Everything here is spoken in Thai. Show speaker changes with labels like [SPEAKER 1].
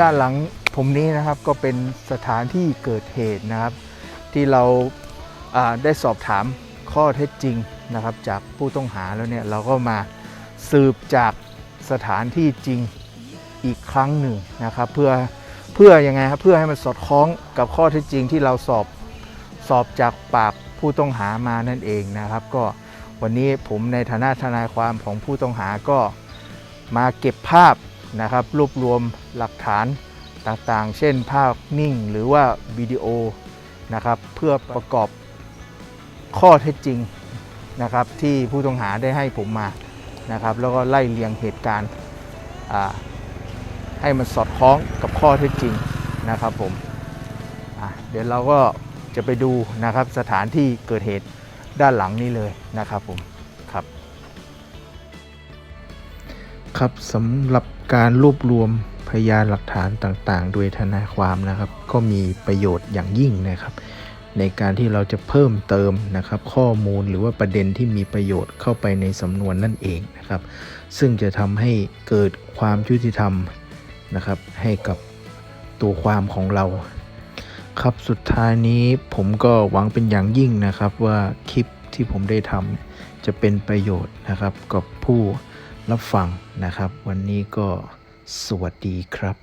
[SPEAKER 1] ด้านหลังผมนี้นะครับก็เป็นสถานที่เกิดเหตุนะครับ ที่เราาได้สอบถามข้อเท็จจริงนะครับ จากผู้ต้องหาแล้วเนี่ยเราก็มาสืบจากสถานที่จริงอีกครั้งหนึ่งนะครับ เพื่อเพื่อยังไงครับเพื่อให้มันสอดคล้องกับข้อเท็จจริงที่เราสอบสอบจากปากผู้ต้องหามานั่นเองนะครับ ก็วันนี้ผมในฐานะทนายความของผู้ต้องหาก็มาเก็บภาพ นะครับ รวบรวมหลักฐานต่างๆ เช่นภาพนิ่งหรือว่าวิดีโอนะครับเพื่อประกอบข้อเท็จจริงนะครับที่ผู้ต้องหาได้ให้ผมมานะครับ แล้วก็ไล่เรียงเหตุการณ์ให้มันสอดคล้องกับข้อเท็จจริงนะครับผมเดี๋ยวเราก็จะไปดูนะครับสถานที่เกิดเหตุด้านหลังนี้เลยนะครับผมครับ ครับสำหรับ การรวบรวมพยานหลักฐานต่างๆ โดยทนายความนะครับ ก็มีประโยชน์อย่างยิ่งนะครับ ในการที่เราจะเพิ่มเติมนะครับ ข้อมูลหรือว่าประเด็นที่มีประโยชน์เข้าไปในสำนวนนั่นเองนะครับ ซึ่งจะทำให้เกิดความยุติธรรมนะครับ ให้กับตัวความของเรา ครับสุดท้ายนี้ผมก็หวังเป็นอย่างยิ่งนะครับว่าคลิปที่ผมได้ทำจะเป็นประโยชน์นะครับกับผู้ รับฟังนะครับ วันนี้ก็สวัสดีครับ